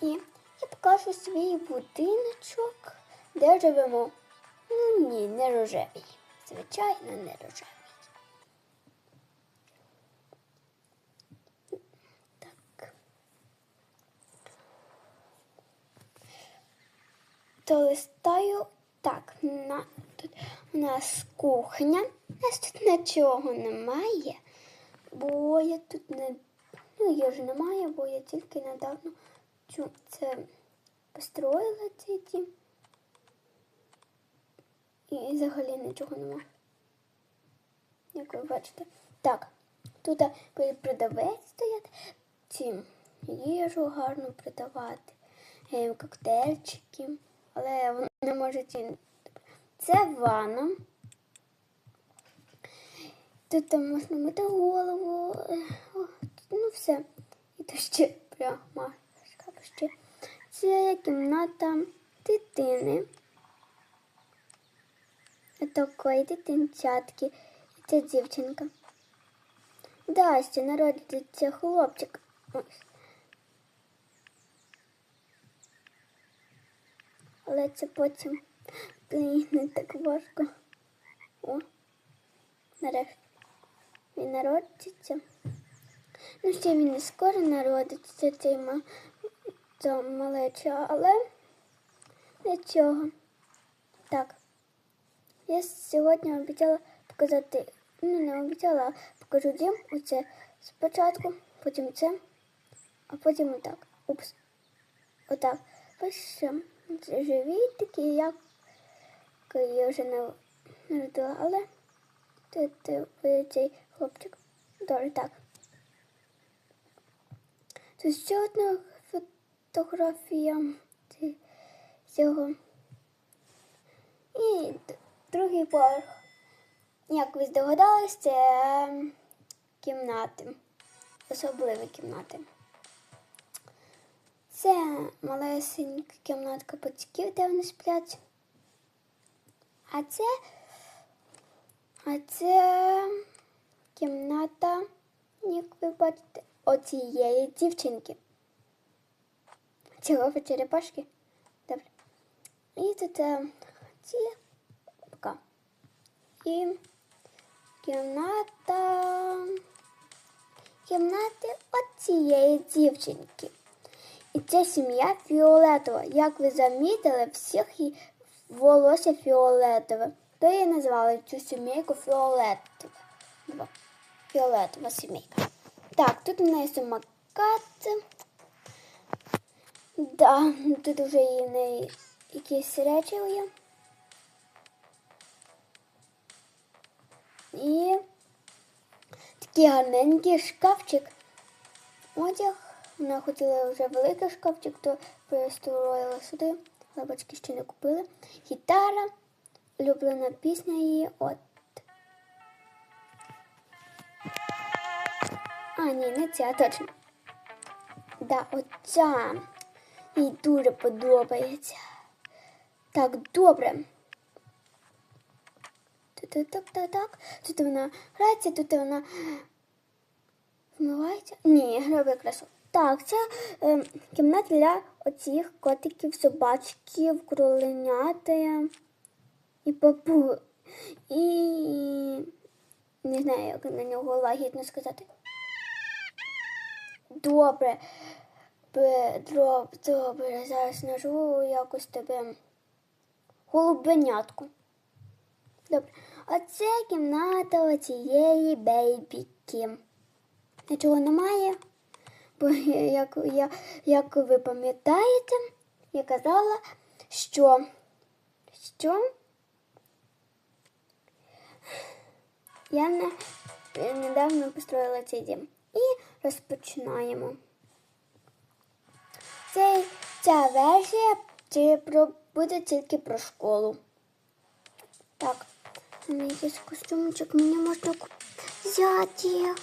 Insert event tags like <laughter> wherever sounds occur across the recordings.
І я покажу свій будиночок, де живемо. Ну ні, не рожевий. Звичайно, не рожевий. То листаю так. На, тут у нас кухня. У нас тут нічого немає, бо я тут не. Ну, її вже немає, бо я тільки недавно цю це построїла цей дім. І взагалі нічого немає. Як ви бачите. Так, тут продавець стояти, ці їжу гарно продавати, е, коктейльчики, але вони не можуть. Це ванна. Тут там можна мити голову. е, Ну, все. І то ще прямо ще. Це кімната дитини. Такої дитинчатки. Це дівчинка. Да, ще народиться хлопчик. Але це потім Блін, не так важко. О, нарешті. Він народиться. Ну, ще він не скоро народиться, цей ма... малеча, але нічого. Так. Я сьогодні обіцяла показати, ну не обіцяла, а покажу дім. Оце спочатку, потім це, а потім отак. Упс. Отак. Це живі такі, як я вже не народила, але ти, ви цей хлопчик. Добре, так. Це ще одна фотографія цього. І другий поверх. Як ви здогадались, це ем, кімнати. Особливі кімнати. Це малесенька кімнатка батьків, де вони сплять. А це, а це кімната, як ви бачите, оцієї дівчинки. Цього черепашки. Добре. І тут е, ці пока. І кімната. Кімнати оцієї дівчинки. І це сім'я фіолетова. Як ви замітили, всіх волосся фіолетове. То її назвали цю сімейку фіолетова. Фіолетова сімейка. Так, тут у неї самокат. Да, тут вже і в неї якісь речі є. І такий гарненький шкафчик. Одяг. Вона хотіла вже великий шкафчик, то перестроїла сюди. Батьки ще не купили. Гітара, улюблена пісня її. От. А, ні, не ця точно. Да, оця. Їй дуже подобається. Так, добре. Так, так, так, так. Тут вона грається, тут вона вмивається. Ні, робить красу. Так, це е, кімната для оцих котиків, собачків, кроленяти і папу. І не знаю, як на нього лагідно сказати. Добре. Добре, зараз нажу якось тебе голубенятку. Добре. А це кімната оцієї бейбіки. Нічого немає. Бо як, я, як ви пам'ятаєте, я казала, що, що я не, недавно построїла цей дім. І розпочинаємо. Цей, ця версія чи про, буде тільки про школу. Так, у мене якийсь костюмчик, мені можна взяти.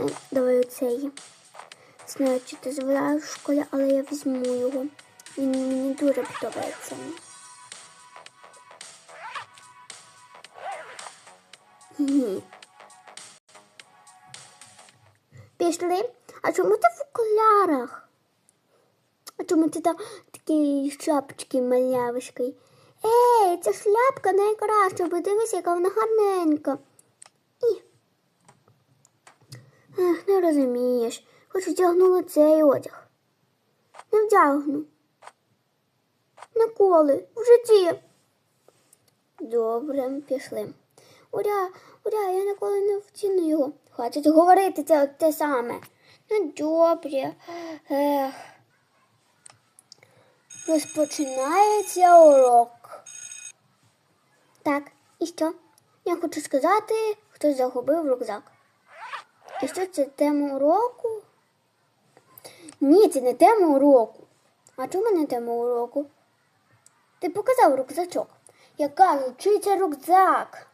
Е, Давай оцей. Знаю, чи ти зволяю в школі, але я візьму його. Він мені дуже подобається. Пішли. А чому ти в окулярах? А чому ти там такі шапочки малявишки? Ей, ця шляпка найкраща, подивись, яка вона гарненька. І. Ех, не розумієш. Хоч вдягнула цей одяг. Не вдягну. Ніколи, в житті. Добре, пішли. Уря, уря, я ніколи не втіну його. Хватить говорити це те саме. Ну, добре. Ех. Розпочинається урок. Так, і що? Я хочу сказати, хтось загубив рюкзак. І що це тема уроку? Ні, це не тема уроку. А чому не тема уроку? Ти показав рюкзачок. Я кажу, чий це рюкзак?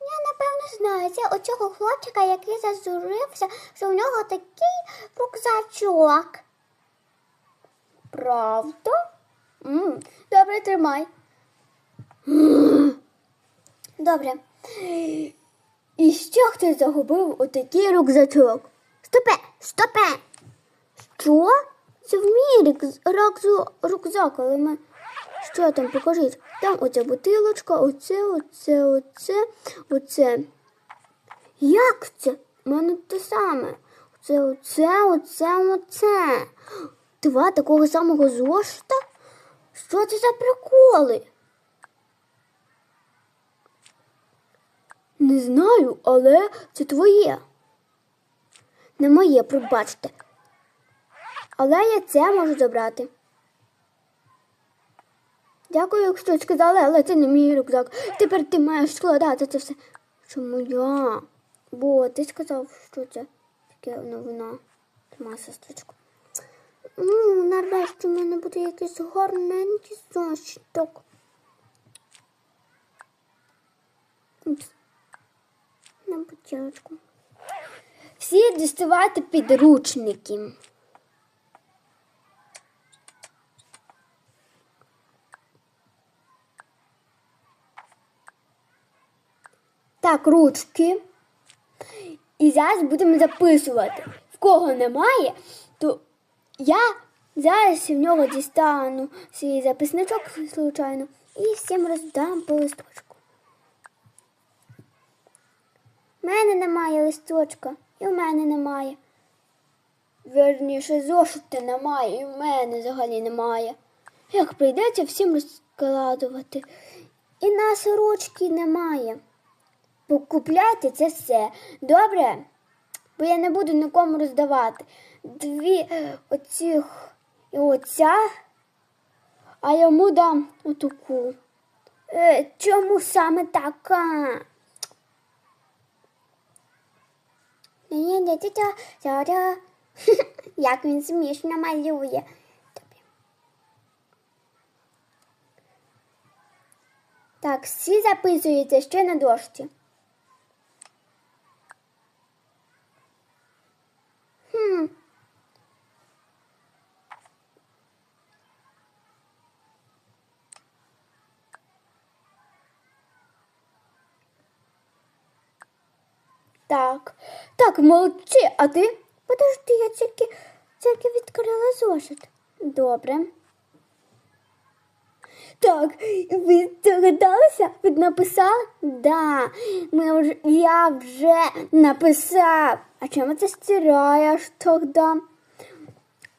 Я напевно знаю, це оцього хлопчика, який зазурився, що в нього такий рюкзачок. Правда? добре, тримай. Добре. І ще хтось загубив отакий рюкзачок. Стопе, стопе. Що? Це в мій рюкз- рюкзак, але ми. Що там покажіть? Там оця бутилочка, оце, оце, оце, оце. Як це? У мене те саме. Оце, оце, оце, оце. Два такого самого зошита? Що це за приколи? Не знаю, але це твоє. Не моє, пробачте. Але я це можу забрати. Дякую, якщо сказали, але це не мій рюкзак. Тепер ти маєш складати це все. Чому я? Бо ти сказав, що це таке новина. Моя сестричка. Ну, нарешті в мене буде якийсь гарненький зошиток. Упс. На бутилочку. Всі діставати підручники. Так, ручки. І зараз будемо записувати. В кого немає, я зараз в нього дістану свій записничок, случайно, і всім роздам по листочку. У мене немає листочка, і в мене немає. Верніше, зошити немає, і в мене взагалі немає. Як прийдеться всім розкладувати. І нас ручки немає. Покупляйте це все. Добре? Бо я не буду нікому роздавати. Дві оцих і оця, а йому дам отаку. Е, чому саме така? <laughs> Як він смішно малює. Так, всі записуються ще на дошці. Так, так, молодці, а ти? Подожди, я тільки, тільки відкрила зошит. Добре. Так, ви здогадалися? Ви написали? Да, ми вже, я вже написав. А чому ти стираєш тоді?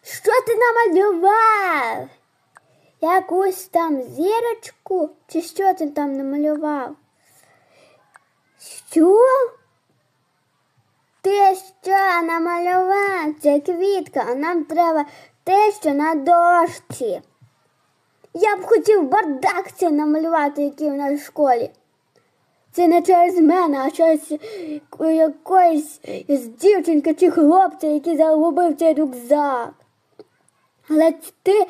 Що ти намалював? Якусь там зірочку? Чи що ти там намалював? Що? Те, що намалював, квітка, а нам треба те, що на дошці. Я б хотів бардак це намалювати, який у нас в школі. Це не через мене, а через якоїсь дівчинки чи хлопця, який загубив цей рюкзак. Але ти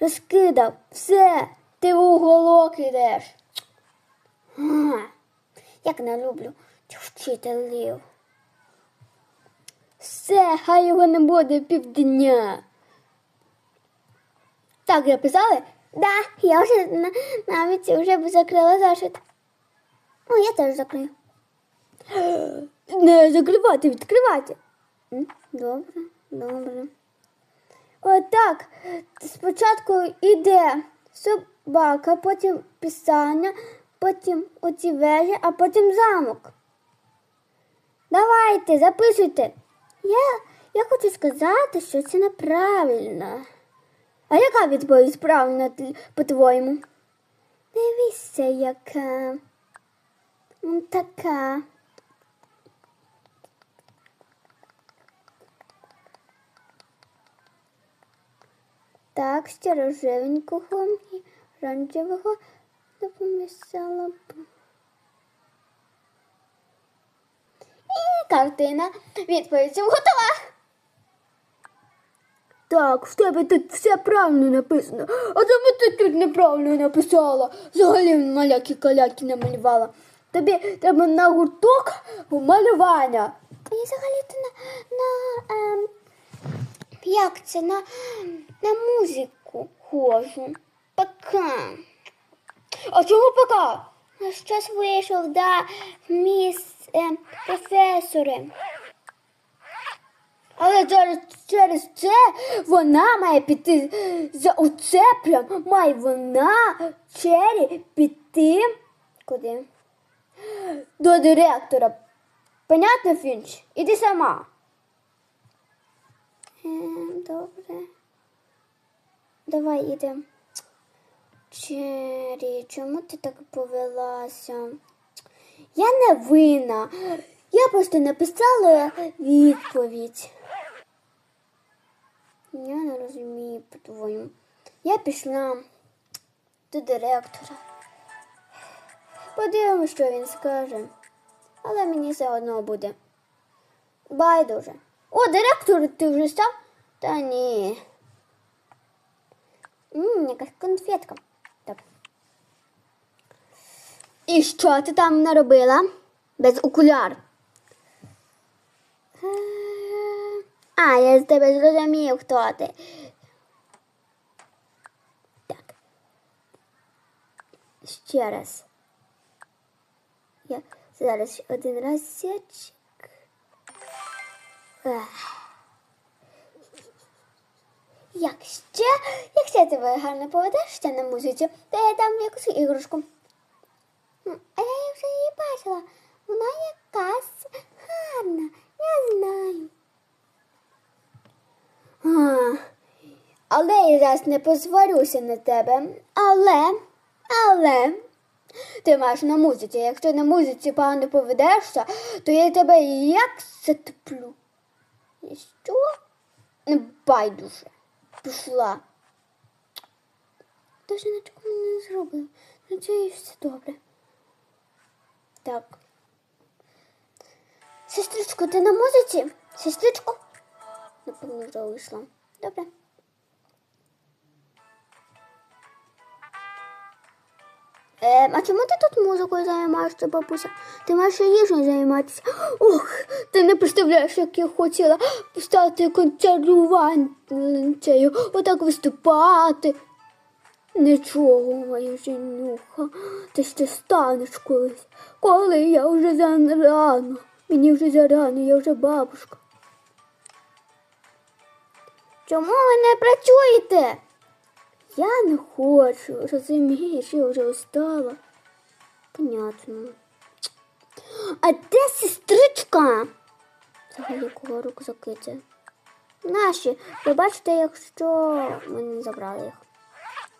розкидав все, ти в уголок ідеш. Як не люблю цих вчителів. Все, хай його не буде півдня. Так, записали? Да, я вже навіть вже закрила зошит. О, я теж закрию. Не закривати, відкривати. Добре, добре. Отак. Спочатку йде собака, потім пісання, потім оці вежі, а потім замок. Давайте, записуйте. Я, я хочу сказати, що це неправильно. А яка відповідь правильна по-твоєму? Дивіться, яка. Така. Так, ще рожевенького і оранжевого допомісала б. І картина. Відповідь готова. Так, в тебе тут все правильно написано. А чому ти тут неправильно написала? Взагалі маляки каляки намалювала. Тобі треба на гурток малювання. Я взагалі-то на, на ем, як це на, на музику ходжу. Пока. А чому пока? Щось вийшов, да, міс професори. Але через, через це вона має піти за оце прям має вона чері піти куди? До директора. Понятно, Фінч? Іди сама. Ем, добре. Давай ідемо. Чері, чому ти так повелася? Я не винна. Я просто написала відповідь. Я не розумію по-твоєму. Я пішла до директора. Подивимось, що він скаже. Але мені все одно буде. Байдуже. О, директор, ти вже став? Та ні. Ммм, якась конфетка. І що ти там наробила? Без окуляр. А, я з тебе зрозумів, хто ти. Так. Ще раз. Я зараз ще один разочек. Ех. Якщо, якщо ти гарно поведешся на музиці, то я дам якусь іграшку. А я вже її бачила. Вона якась гарна, я знаю. А, але я зараз не посварюся на тебе. Але, але, ти маєш на музиці. Якщо на музиці погано поведешся, то я тебе як затоплю. І що? Не байдуже. Пішла. Даже нічого не зробила. Ну це і все добре. Так. Сестричко, ти на музиці? Сестричко? Напевно, вже вийшла. Добре. Е, а чому ти тут музикою займаєшся, бабуся? Ти маєш їжею займатися. Ох, ти не представляєш, як я хотіла <gasps> стати концертуванцею, отак виступати. Нічого, моя женюха, ти ще станеш колись. Коли я вже зарано. Мені вже зарано, я вже бабушка. Чому ви не працюєте? Я не хочу, розумієш, я вже устала. Понятно. А де сестричка? Взагалі кого рук закице. Наші, ви бачите, якщо ми не забрали їх.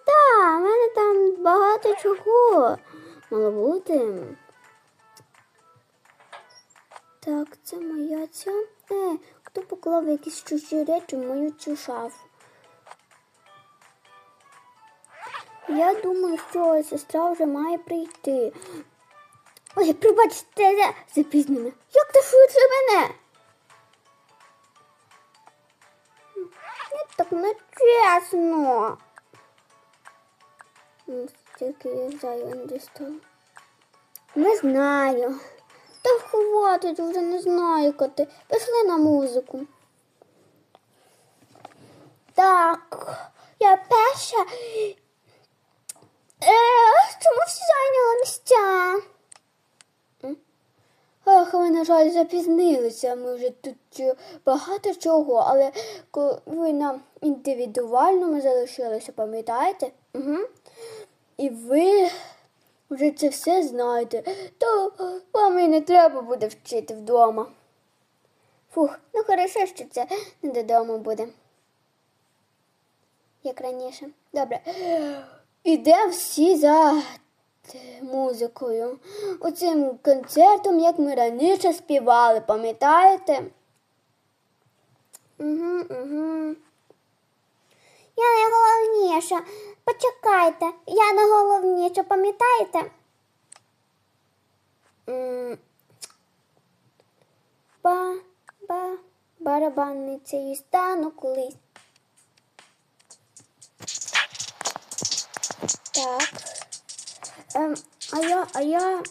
Так, в мене там багато чого мало бути. Так, це моя ця. Е, хто поклав якісь чужі речі в мою цю шафу? Я думаю, що сестра вже має прийти. Ой, пробачте, я запізнена. Як ти швидше мене? Так не чесно. Ну, Стільки я зайва не знаю. Та хватить, вже не знаю, коти. Пішли на музику. Так, я перша. Е, чому всі зайняли місця? Ох, ми, на жаль, запізнилися. Ми вже тут е, багато чого, але коли ви на індивідуальному залишилися, пам'ятаєте? Угу. І ви вже це все знаєте, то вам і не треба буде вчити вдома. Фух, ну хорошо, що це не додому буде. Як раніше. Добре. Ідемо всі за музикою. Оцим концертом, як ми раніше співали, пам'ятаєте? Угу, угу. Я найголовніша. Почекайте, я найголовніша, пам'ятаєте? Ба, Ба, ба, барабанницею стану колись. Так. Ем, а я, а я.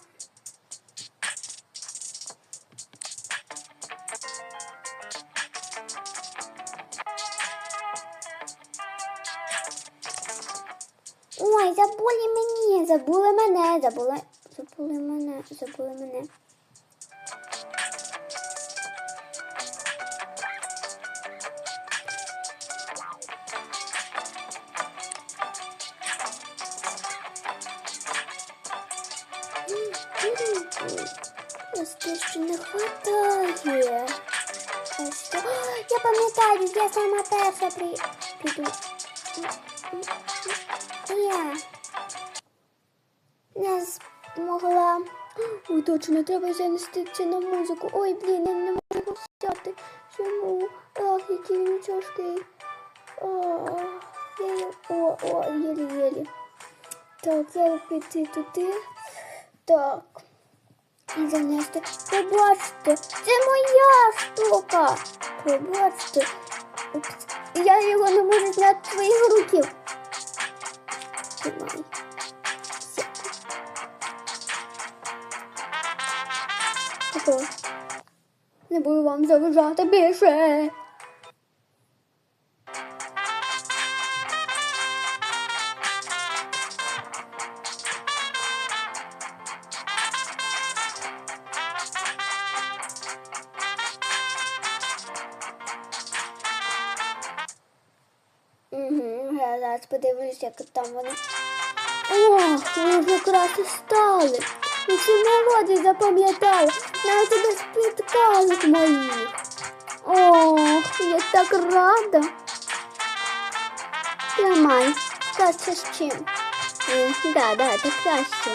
Забули мене, забули, забули мене, забули мене. Просто ще не хватає. А що? Я пам'ятаю, я сама перша при... піду. Я не змогла. Ой, точно, треба занести на музику. Ой, блін, я не можу взяти. Чому? Ах, який він тяжкий. О, о, єлі-єлі. Так, зараз піти туди. Так. І занести. Пробачте, це моя штука. Пробачте. Упс. Я його не можу зняти з своїх руків. Тримай. Тако. Не буду вам заважати більше. Я зараз подивлюсь, як там вони. Ох, ви вже краще стали. І всі мелодії запам'ятали. Навіть без підказок моїх. Ох, я так рада. Тримай, краще з чим. Да, да, так краще.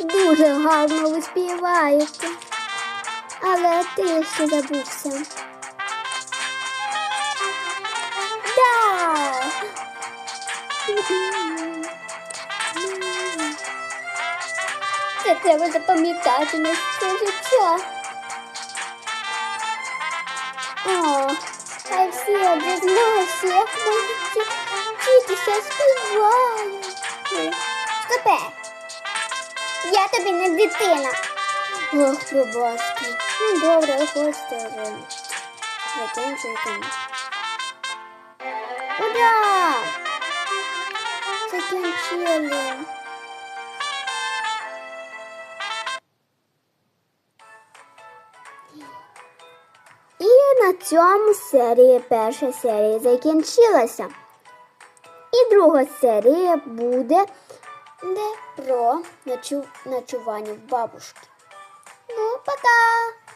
Дуже гарно ви співаєте. Але ти ще забувся. Треба запам'ятати на все життя. О, а всі дізнаються, як можуть вчитися співають. Стопе! Я тобі не дитина. Ох, пробачте. Ну добре, хочете. Закінчуйте. Ура! Закінчили. Цьому серії перша серія закінчилася. І друга серія буде де про ночу... ночування в бабушки. Ну, пока!